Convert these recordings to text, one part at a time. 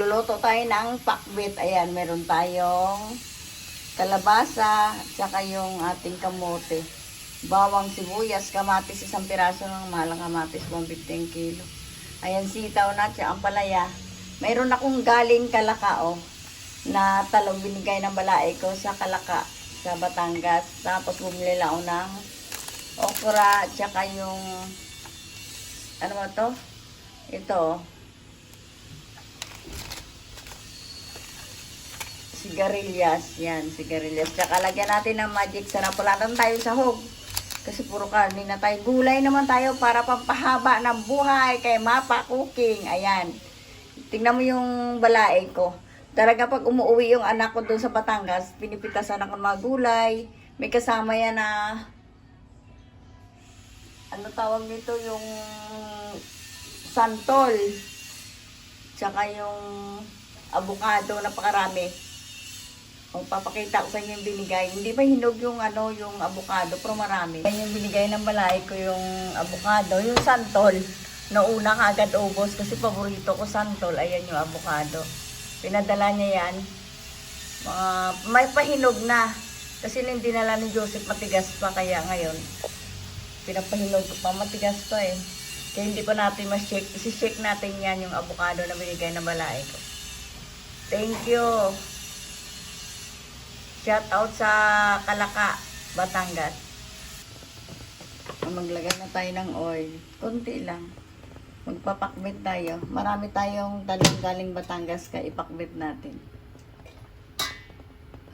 magluluto tayo ng pakbit. Ayan, meron tayong kalabasa, tsaka yung ating kamote. Bawang sibuyas, kamatis, isang piraso ng mahalang kamatis, 115 kilo. Ayan, sitaw na, tsaka ang palaya. Mayroon akong galing kalakao na talong binigay ng balae ko sa kalaka sa Batangas. Tapos bumili lang ako ng okra, tsaka yung ano ba to? Ito, sigarilyas. Yan, sigarilyas. Tsaka lagyan natin ng magic sarap. Wala naman tayo sahog. Kasi puro karne na tayo. Gulay naman tayo para pampahaba ng buhay kay Mapa Cooking. Ayan. Tingnan mo yung balae ko. Talaga pag umuwi yung anak ko doon sa Batangas, pinipitasan ako ng mga gulay. May kasama yan na ano tawag nito yung santol. Tsaka yung avocado, napakarami. Magpapakita ko sa inyo yung binigay. Hindi pa hinog yung ano, yung avocado, pero marami. Yan yung binigay ng balay ko yung avocado, yung santol. Nauna ka agad ubos kasi paborito ko santol. Ayan yung avocado. Pinadala niya yan. Mga, may pahinog na. Kasi nung dinala ni Joseph matigas pa kaya ngayon. Pinapahinog ko pa matigas pa eh. Kaya hindi pa natin ma-shake. Kasi shake natin yan yung avocado na binigay ng balay ko. Thank you. Shout out sa Kalaka, Batangas. Maglagay na tayo ng oil. Kunti lang. Magpapakbit tayo. Marami tayong talong galing Batangas kaya ipakbit natin.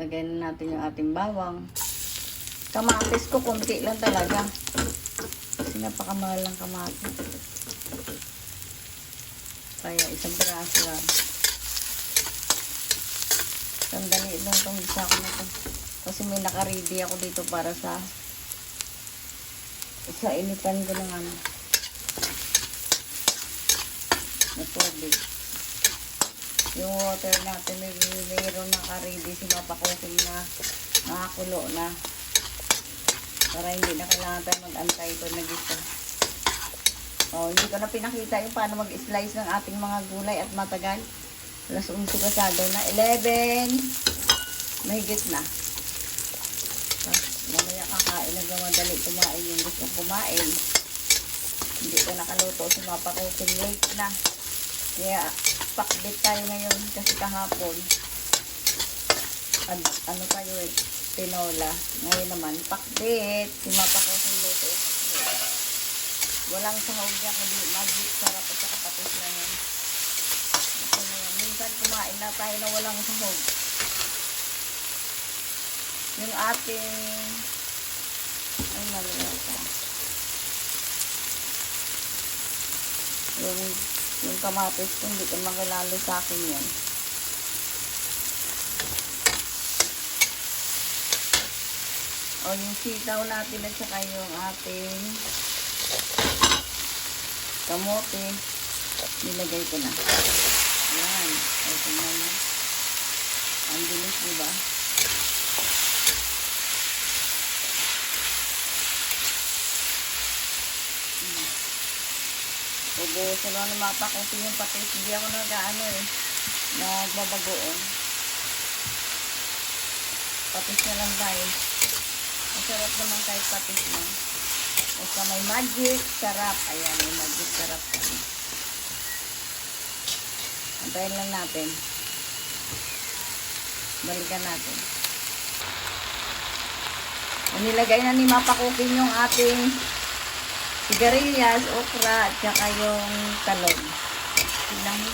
Lagay na natin yung ating bawang. Kamatis ko kunti lang talaga. Kasi napakamahal ng kamatis. Kaya isang piraso lang. Sandali lang itong isa ko na to. Kasi may nakaready ako dito para sa sa initan ko ng ano. Na tubig. Yung water natin, may mayroon nakaready si Papa Cooking na nakakulo na. Para hindi na kailangan tayo mag-antay ito na gisa. Oh, hindi ko na pinakita yung paano mag-slice ng ating mga gulay at matagal. Alas 11 pasado na. 11. Mahigit na. Ah, mamaya kakain na madali kumain yung gusto kumain. Hindi ko nakaluto si Mapa ko late na. Kaya pakbit tayo ngayon kasi kahapon. Ad, ano tayo eh, tinola. Ngayon naman, pakbit. Si Mapa ko luto. Walang sahog niya, kundi magic sarap at saka patis lang yan. Ito na yan. Minsan kumain na tayo na walang sahog. Yung ating ay nalilata. Yung yung kamatis ko hindi ko makilala sa akin yan. O yung sitaw natin at saka yung ating kamote nilagay ko na. Yan. O, tingnan mo. Ang bilis, di ba? Hmm. Ubusin lang ng mapa kung yung patis. Hindi ako nag-ano eh. Nagbabagoon. Patis na lang guys. Masarap naman kahit patis lang. Basta may magic, sarap. Ayan, may magic, sarap. Antayin lang natin. Balikan natin. Nilagay na ni Mapa Cooking yung ating sigarilyas, okra, at saka yung talong. Tingnan mo.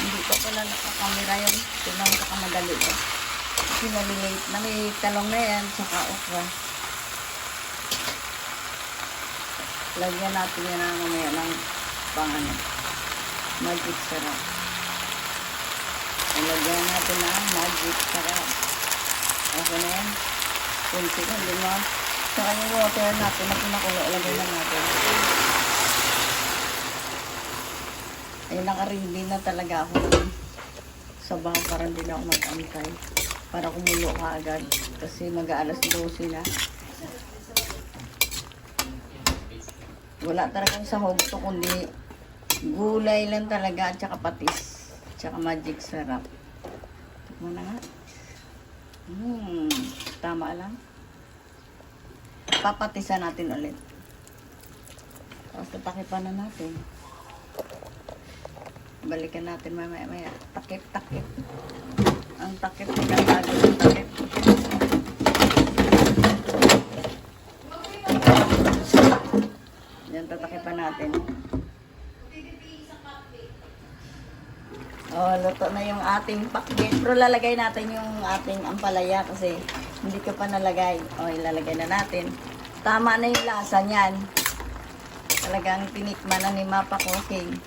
Hindi ko pala nakakamera yung tingnan ko kamadali ko. Kasi malilate na may talong na yan, saka okra. Lagyan natin yan na mamaya ng pang ano, magic sarap. Lagyan natin ng magic sarap. Okay na yan. Kunti lang, di ba? Saka yung water natin na pinakulo, lagay na natin. Ayun, nakaready na talaga ako sa baho para hindi na ako mag-antay. Para kumulo ka agad. Kasi mag-aalas 12 na. Wala talagang sahog to, kundi gulay lang talaga at saka patis. Tsaka magic sarap. Tikman na nga. Hmm, tama lang. Papatisan natin ulit. Tapos tatakipan na natin. Balikan natin mamaya maya. Takip, takip. Ang takip, nagkakago ng takip. Yan, tatakipan natin. Oh, luto na yung ating pakbit. Pero lalagay natin yung ating ampalaya kasi hindi ko pa nalagay. O, ilalagay na natin. Tama na yung lasa niyan. Talagang tinikman na ni Mapa Cooking.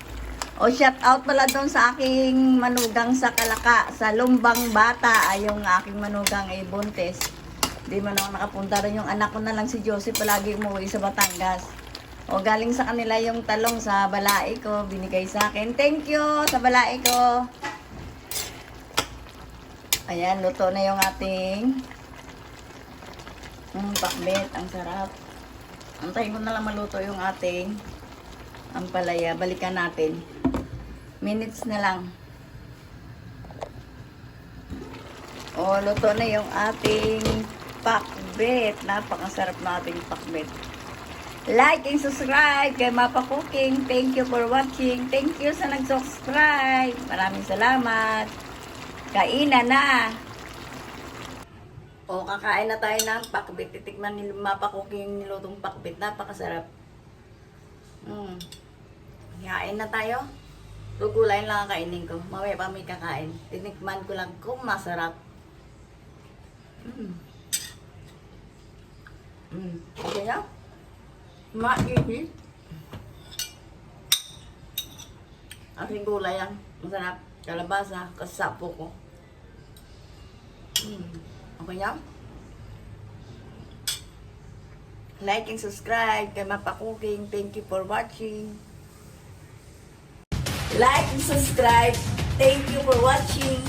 O, shout out pala doon sa aking manugang sa Kalaka, sa Lumbang Bata, ay yung aking manugang ay buntes. Di man ako nakapunta rin yung anak ko na lang si Josie palagi umuwi sa Batangas. O galing sa kanila yung talong sa balai ko, binigay sa akin. Thank you sa balai ko. Ayan, luto na yung ating mm, pakbet. Ang sarap. Antayin ko na lang maluto yung ating ampalaya. Balikan natin. Minutes na lang. O, luto na yung ating pakbet. Napakasarap na ating pakbet. Like and subscribe kay Mapa Cooking. Thank you for watching. Thank you sa nag-subscribe. Maraming salamat. Kainan na. O, kakain na tayo ng pakbit. Titikman ni Mapa Cooking nilutong pakbit. Napakasarap. Mm. Kain na tayo. Gugulayin lang ang kainin ko. Mamaya pa may kakain. Tinikman ko lang kung masarap. Mm. Mm. Okay na? Mainit. Aking gulay yan. Masarap. Kalabasa. Kasapo ko. Mm. Okay yan? Like and subscribe kay Mapa Cooking. Thank you for watching. Like and subscribe. Thank you for watching.